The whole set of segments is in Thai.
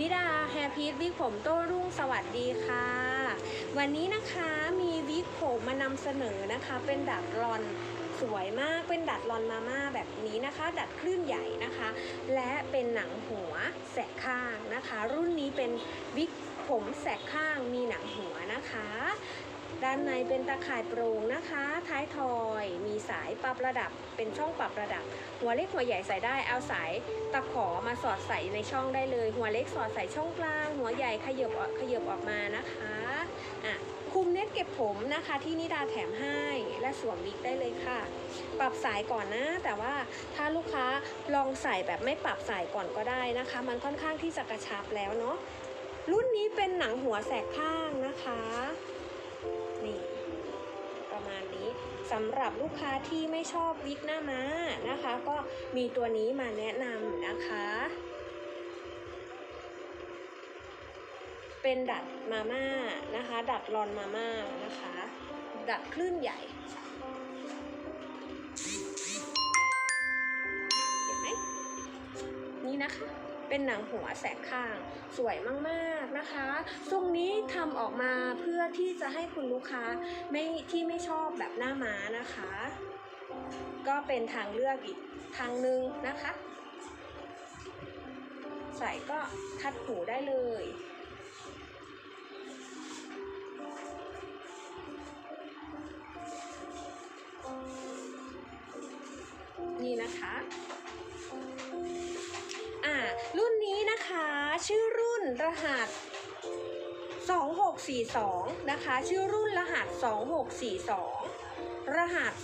นิดาแฮร์พีทวิกผมโต้รุ่งสวัสดีค่ะ วันนี้นะคะมีวิกผมมานำเสนอนะคะ เป็นดัดรอนสวยมากเป็นดัดรอนมาม่าแบบนี้นะคะ ดัดคลื่นใหญ่นะคะ และเป็นหนังหัวแสกข้างนะคะ รุ่นนี้เป็นวิกผมแสกข้างมีหนังหัวนะคะ ด้านในเป็นตะข่ายโปร่งนะคะ ท้ายทอยมีสายปรับระดับ เป็นช่องปรับระดับ หัวเล็กหัวใหญ่ใส่ได้เอาสายตะขอมาสอดใส่ในช่องได้เลย หัวเล็กสอดใส่ช่องกลาง หัวใหญ่ขยับออกขยับออกมานะคะอะคุมเน็ตเก็บผมนะคะที่นิดาแถมให้และสวมวิกได้เลยค่ะ ปรับสายก่อนนะ แต่ว่าถ้าลูกค้าลองใส่แบบไม่ปรับสายก่อนก็ได้นะคะ มันค่อนข้างที่จะกระชับแล้วเนาะรุ่นนี้เป็นหนังหัวแสกข้างนะคะ นี่ประมาณนี้สำหรับลูกค้าที่ไม่ชอบวิกหน้าม้านะคะ ก็มีตัวนี้มาแนะนำนะคะ เป็นดัดมาม่านะคะ ดัดรอนมาม่านะคะ ดัดคลื่นใหญ่เห็นไหมนี่นะคะ เป็นหนังหัวแสกข้าง สวยมากๆนะคะ ทรงนี้ทำออกมาเพื่อที่จะให้คุณลูกค้าไม่ที่ไม่ชอบแบบหน้าม้านะคะ ก็เป็นทางเลือกอีกทางหนึ่งนะคะ ใส่ก็ทัดหูได้เลย ชื่อรุ่นรหัส 2642 นะคะ ชื่อรุ่นรหัส 2642 รหัส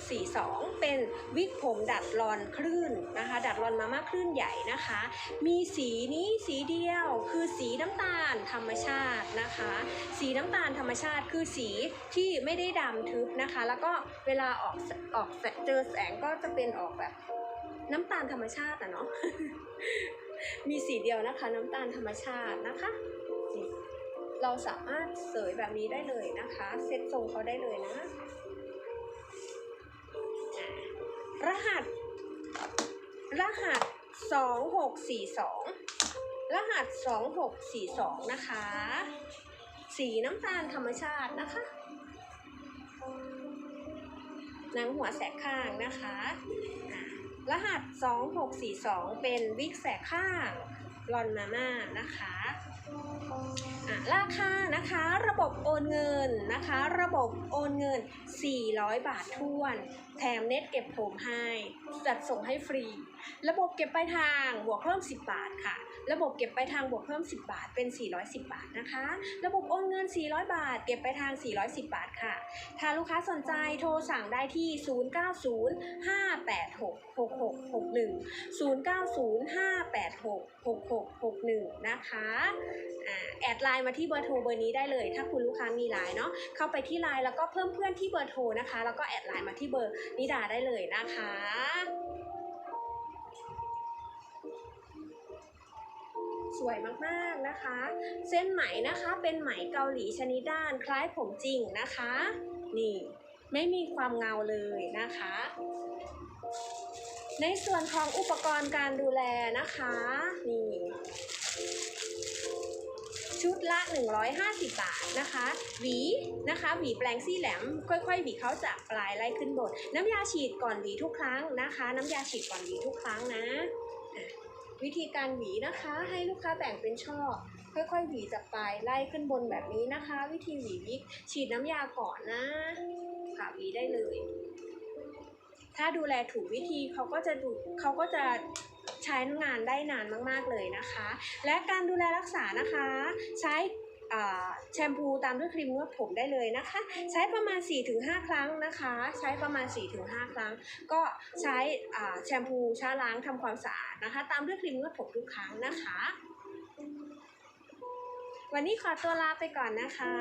2642 เป็นวิกผมดัดรอนคลื่นนะคะ ดัดรอนมาม่าคลื่นใหญ่นะคะ มีสีนี้สีเดียวคือสีน้ำตาลธรรมชาตินะคะ สีน้ำตาลธรรมชาติคือสีที่ไม่ได้ดำทึบนะคะ แล้วก็เวลาออกออกเจอแสงก็จะเป็นออกแบบ น้ำตาลธรรมชาติอะเนาะ มีสีเดียวนะคะ น้ำตาลธรรมชาตินะคะ เราสามารถเสยแบบนี้ได้เลยนะคะ เซ็ตทรงเขาได้เลยนะ รหัส รหัส 2642 รหัส 2642 นะคะ สีน้ำตาลธรรมชาตินะคะหนังหัวแสกข้างนะคะ รหัส 2642 เป็นวิกแสกข้างลอนมาม่านะคะอะราคานะคะระบบโอนเงินนะคะ ระบบโอนเงิน 400 บาททวน แถมเน็ตเก็บผมให้ จัดส่งให้ฟรี ระบบเก็บปลายทางบวกเพิ่ม 10 บาทค่ะ ระบบเก็บปลายทางบวกเพิ่ม 10 บาท เป็น 410 บาทนะคะ ระบบโอนเงิน 400 บาท เก็บปลายทาง 410 บาทค่ะ ถ้าลูกค้าสนใจโทรสั่งได้ที่ 0905866661 0905866661 นะคะอ่าแอดไลน์มาที่เบอร์โทรเบอร์นี้ได้เลย ถ้าคุณลูกค้ามีไลน์เนาะเข้าไปที่ไลน์แล้วก็เพิ่มเพื่อนที่เบอร์โทรนะคะ แล้วก็แอดไลน์มาที่เบอร์นิดาได้เลยนะคะ สวยมากๆนะคะ เส้นไหมนะคะเป็นไหมเกาหลีชนิดด้านคล้ายผมจริงนะคะ นี่ไม่มีความเงาเลยนะคะ ในส่วนของอุปกรณ์การดูแลนะคะนี่ชุดละ 150 บาทนะคะ หวีนะคะหวีแปลงซี่แหลม ค่อยๆหวีเขาจากปลายไล่ขึ้นบน น้ำยาฉีดก่อนหวีทุกครั้งนะคะ น้ำยาฉีดก่อนหวีทุกครั้งนะอะ วิธีการหวีนะคะ ให้ลูกค้าแบ่งเป็นช่อ ค่อยๆหวีจากปลายไล่ขึ้นบนแบบนี้นะคะ วิธีหวีวิกฉีดน้ำยาก่อนนะค่ะหวีได้เลย ถ้าดูแลถูกวิธีเขาก็จะดูเขาก็จะใช้งานได้นานมากๆเลยนะคะ และการดูแลรักษานะคะ ใช้ แชมพูตามด้วยครีมนวดผมได้เลยนะคะ ใช้ประมาณ 4-5 ครั้งนะคะ ใช้ประมาณ 4-5 ครั้ง ก็ใช้อ่าแชมพูชาล้างทำความสะอาดนะคะ ตามด้วยครีมนวดผมทุกครั้งนะคะ วันนี้ขอตัวลาไปก่อนนะคะ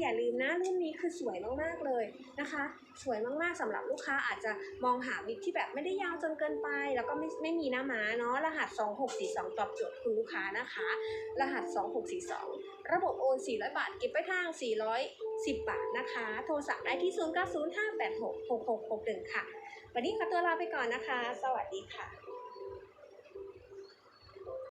อย่าลืมนะรุ่นนี้คือสวยมากๆเลยนะคะ สวยมากๆสำหรับลูกค้าอาจจะมองหาวิกที่แบบไม่ได้ยาวจนเกินไป แล้วก็ไม่ไม่มีหน้าม้าเนาะรหัส 2642 ตอบโจทย์คุณลูกค้านะคะ รหัส 2642 ระบบโอน 400 บาท เก็บไปทาง 410 บาทนะคะ โทรสั่งได้ที่ 0905866661 ค่ะ วันนี้ขอตัวลาไปก่อนนะคะ สวัสดีค่ะ